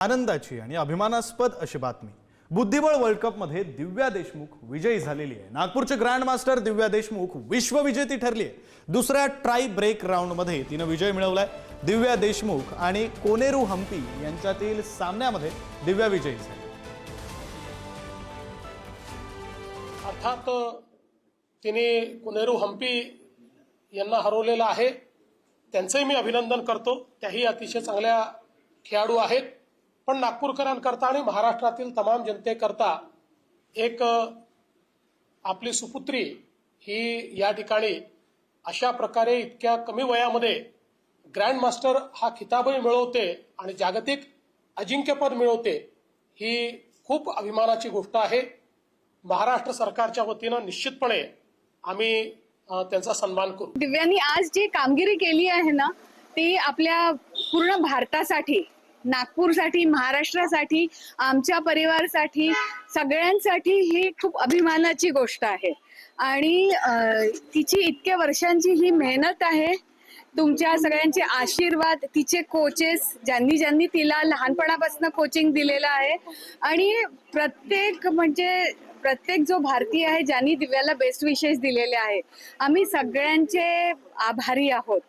आनंदाची आणि अभिमानास्पद अशी बातमी. बुद्धिबळ वर्ल्ड कपमध्ये दिव्या देशमुख विजयी झालेली आहे. नागपूरचे ग्रँड मास्टर दिव्या देशमुख विश्वविजेती ठरली आहे. दुसऱ्या ट्राय ब्रेक राऊंडमध्ये तिनं विजय मिळवलाय. दिव्या देशमुख आणि कोनेरू हम्पी यांच्यातील सामन्यामध्ये दिव्या विजयी झाली अर्थात तिने कुनेरू हम्पी यांना हरवलेलं आहे. त्यांचंही मी अभिनंदन करतो. त्याही अतिशय चांगल्या खेळाडू आहेत. पण नागपूरकरांकरता आणि महाराष्ट्रातील तमाम जनतेकरता एक आपली सुपुत्री ही या ठिकाणी अशा प्रकारे इतक्या कमी वयामध्ये ग्रँड मास्टर हा खिताबही मिळवते आणि जागतिक अजिंक्यपद मिळवते ही खूप अभिमानाची गोष्ट आहे. महाराष्ट्र सरकारच्या वतीनं निश्चितपणे आम्ही त्यांचा सन्मान करू. दिव्यांनी आज जी कामगिरी केली आहे ना ती आपल्या पूर्ण भारतासाठी नागपूरसाठी महाराष्ट्रासाठी आमच्या परिवारसाठी सगळ्यांसाठी ही खूप अभिमानाची गोष्ट आहे. आणि तिची इतक्या वर्षांची ही मेहनत आहे. तुमच्या सगळ्यांचे आशीर्वाद तिचे कोचेस ज्यांनी ज्यांनी तिला लहानपणापासून कोचिंग दिलेलं आहे. आणि प्रत्येक म्हणजे प्रत्येक जो भारतीय आहे ज्यांनी दिव्याला बेस्ट विशेष दिलेले आहे आम्ही सगळ्यांचे आभारी आहोत.